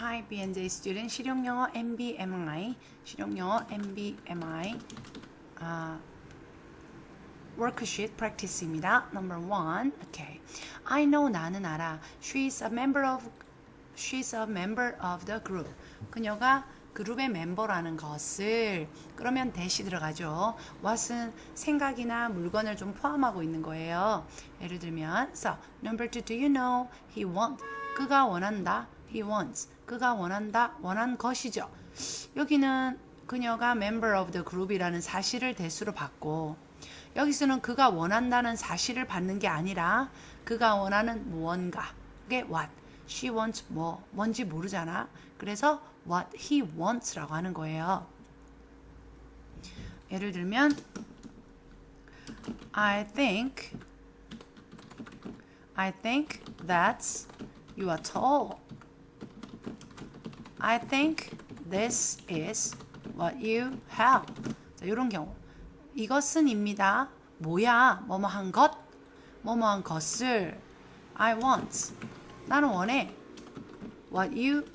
Hi, B&J student. 실용영어 MBMI. 실용영어 MBMI. 아, worksheet practice입니다. Number one. Okay. I know 나는 알아. She's a member of She's a member of the group. 그녀가 그룹의 멤버라는 것을 그러면 대시 들어가죠. what은 생각이나 물건을 좀 포함하고 있는 거예요. 예를 들면 so number two do you know he want 그가 원한다 he wants 그가 원한다 원한 것이죠. 여기는 그녀가 member of the group이라는 사실을 대수로 받고 여기서는 그가 원한다는 사실을 받는 게 아니라 그가 원하는 무언가 그게 what she wants 뭐 뭔지 모르잖아. 그래서 what he wants라고 하는 거예요. 예를 들면 I think I think that you are tall. I think this is what you have. 자, 이런 경우. 이것은입니다. 뭐야? 뭐뭐한 것? 뭐뭐한 것을 I want. 나는 원해. What you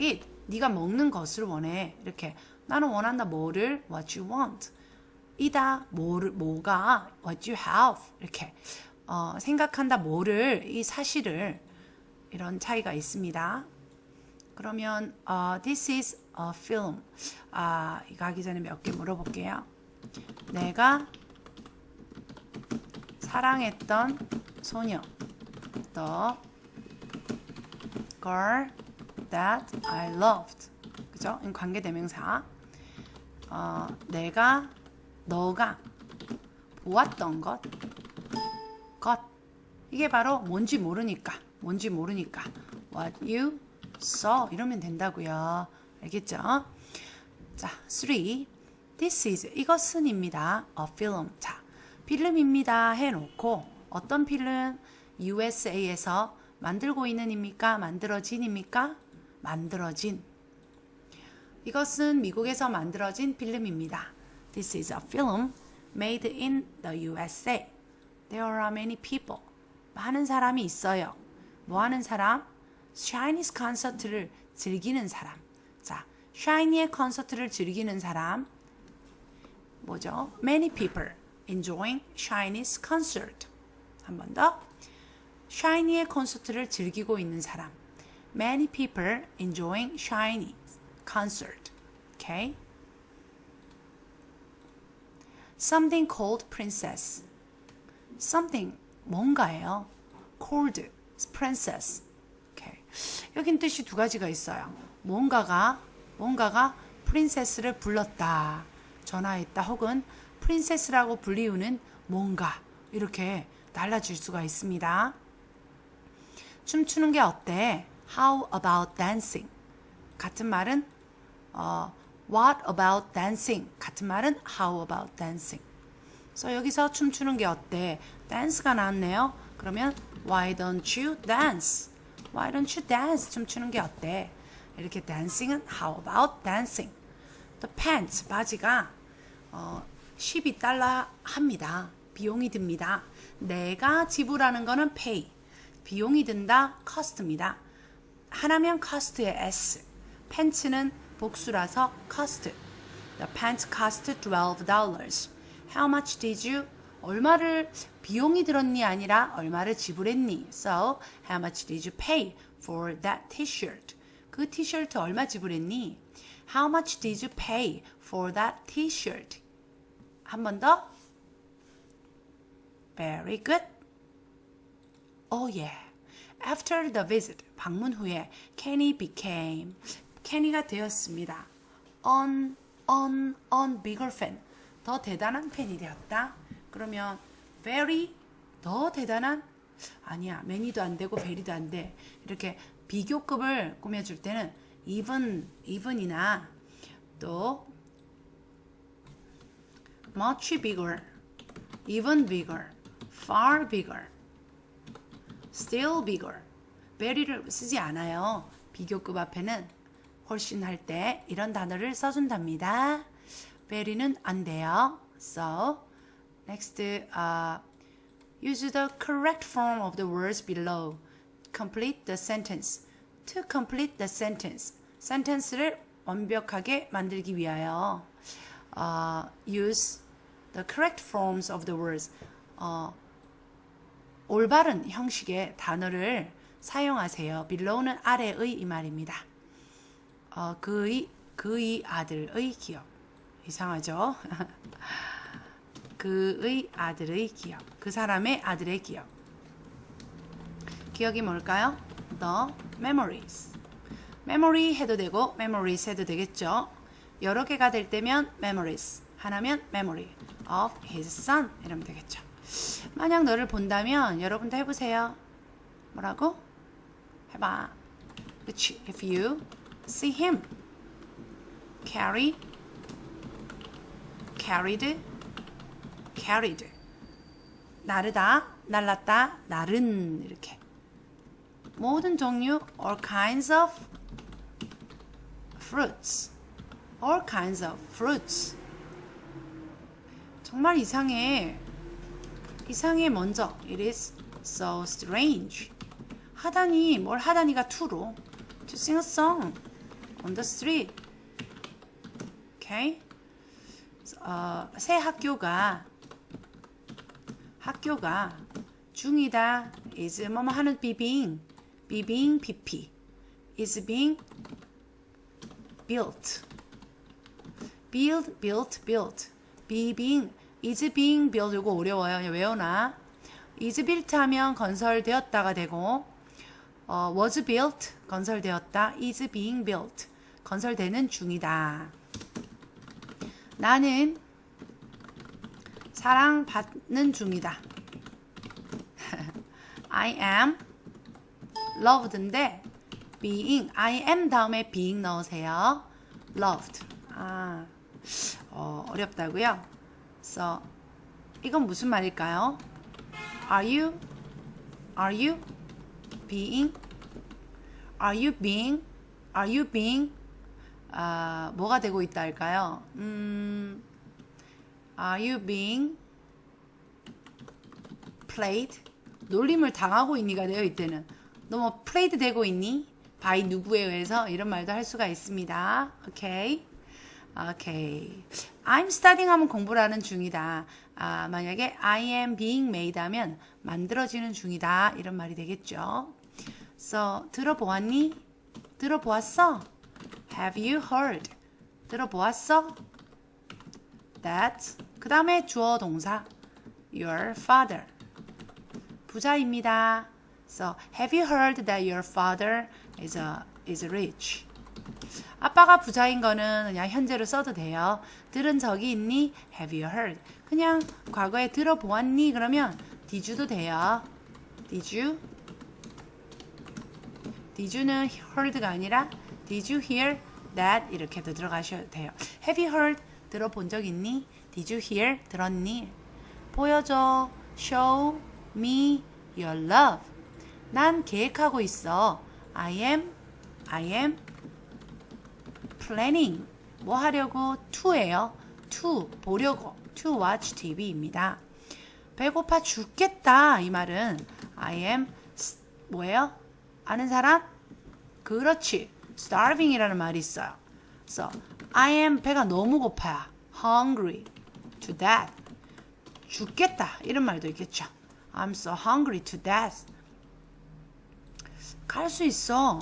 eat. 네가 먹는 것을 원해. 이렇게 나는 원한다 뭐를 what you want. 이다 뭐를 뭐가 what you have. 이렇게 어, 생각한다 뭐를 이 사실을 이런 차이가 있습니다. 그러면 어, this is a film. 아, 이거 하기 전에 몇 개 물어볼게요. 내가 사랑했던 소녀. The girl that I loved. 그죠? 이 관계 대명사. 어, 내가 너가 보았던 것. 것. 이게 바로 뭔지 모르니까. 뭔지 모르니까. What you saw. 이러면 된다고요. 알겠죠? 자, 3. This is 이것은입니다. A film. 자, 필름입니다. 해놓고 어떤 필름? USA에서 만들고 있는입니까? 만들어진입니까? 만들어진. 이것은 미국에서 만들어진 필름입니다. This is a film made in the USA. There are many people. 많은 사람이 있어요. 뭐 하는 사람? Chinese 콘서트를 즐기는 사람. 자, 샤이니의 콘서트를 즐기는 사람. 뭐죠? Many people enjoying Chinese concert. 한 번 더. 샤이니의 콘서트를 즐기고 있는 사람. Many people enjoying Shiny concert. Okay? Something called princess. Something 뭔가예요. called princess. 여긴 뜻이 두 가지가 있어요. 뭔가가 뭔가가 프린세스를 불렀다. 전화했다 혹은 프린세스라고 불리우는 뭔가 이렇게 달라질 수가 있습니다. 춤추는 게 어때? How about dancing? 같은 말은 어, What about dancing? 같은 말은 How about dancing? 그래서 여기서 춤추는 게 어때? dance가 나왔네요. 그러면 Why don't you dance? Why don't you dance? 춤추는 게 어때? 이렇게 dancing은 How about dancing? 또 pants 바지가 어, 12달러 합니다. 비용이 듭니다. 내가 지불하는 거는 pay. 비용이 든다 cost입니다. 하나면 cost의 s. 팬츠는 복수라서 cost. The pants cost $12. How much did you? 얼마를 비용이 들었니 아니라 얼마를 지불했니? So, how much did you pay for that t-shirt? 그 티셔츠 얼마 지불했니? How much did you pay for that t-shirt? 한 번 더. Very good. Oh yeah. After the visit, 방문 후에 Kenny became Kenny가 되었습니다. On, on, on bigger fan. 더 대단한 팬이 되었다. 그러면 very 더 대단한 아니야. many도 안 되고 very도 안 돼. 이렇게 비교급을 꾸며줄 때는 even, even이나 또 much bigger, even bigger, far bigger, still bigger. very를 쓰지 않아요. 비교급 앞에는 훨씬 할 때 이런 단어를 써준답니다. very는 안 돼요. So, next, uh, use the correct form of the words below. Complete the sentence. to complete the sentence. sentence를 완벽하게 만들기 위하여 어, use the correct forms of the words. 어, 올바른 형식의 단어를 사용하세요. below는 아래의 이 말입니다. 어, 그의 그의 아들의 기억. 이상하죠? 그의 아들의 기억. 그 사람의 아들의 기억. 기억이 뭘까요? The memories. memory 해도 되고 memories 해도 되겠죠. 여러 개가 될 때면 memories. 하나면 memory of his son 이러면 되겠죠. 만약 너를 본다면 여러분도 해보세요. 뭐라고? 해봐. 그치? If you see him carry carried carried 나르다 날랐다 날은 이렇게 모든 종류 all kinds of fruits all kinds of fruits 정말 이상해 이상해 먼저 it is so strange 하다니 뭘 하다니가 to로 to sing a song on the street okay 어, 새 학교가 학교가 중이다 is 뭐뭐 하는 be being be being pp is being built build built built be being is being built 이거 어려워요 외워놔 is built 하면 건설되었다가 되고 어, was built 건설되었다 is being built 건설되는 중이다 나는 사랑받는 중이다. I am loved인데 being I am 다음에 being 넣으세요. loved. 아, 어, 어렵다고요? So 이건 무슨 말일까요? Are you Are you being Are you being Are you being 아, 뭐가 되고 있다 할까요? 음, Are you being played? 놀림을 당하고 있니가 되어 있대는. 너뭐 played 되고 있니? by 누구에 의해서 이런 말도 할 수가 있습니다. 오케이. 오케이. I'm studying 하면 공부를 하는 중이다. 아, 만약에 I am being made 하면 만들어지는 중이다. 이런 말이 되겠죠. So, 들어보았니? 들어보았어? Have you heard? 들어보았어? That. 그 다음에 주어 동사. Your father. 부자입니다. So, have you heard that your father is, a, is rich? 아빠가 부자인 거는 그냥 현재로 써도 돼요. 들은 적이 있니? Have you heard? 그냥 과거에 들어보았니? 그러면 did you도 돼요. Did you? Did you는 heard가 아니라 Did you hear that? 이렇게도 들어가셔도 돼요. Have you heard? 들어본 적 있니? Did you hear? 들었니? 보여줘. Show me your love. 난 계획하고 있어. I am, I am planning. 뭐 하려고? to예요. to, 보려고. to watch TV입니다. 배고파 죽겠다. 이 말은 I am 뭐예요? 아는 사람? 그렇지. starving이라는 말이 있어요. So, I am 배가 너무 고파요. hungry to death. 죽겠다. 이런 말도 있겠죠. I'm so hungry to death. 갈 수 있어.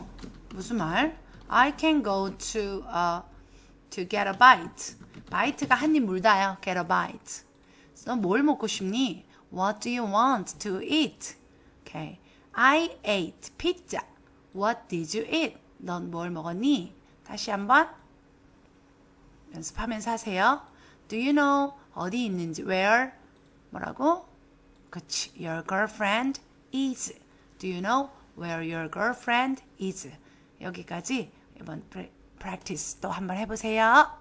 무슨 말? I can go to uh, to get a bite. bite가 한 입 물다요. get a bite. 너뭘 먹고 싶니? What do you want to eat? Okay. I ate pizza. What did you eat? 넌 뭘 먹었니? 다시 한번 연습하면서 하세요. Do you know 어디 있는지? Where? 뭐라고? 그치. Your girlfriend is. Do you know where your girlfriend is? 여기까지 이번 프랙티스 또 한번 해보세요.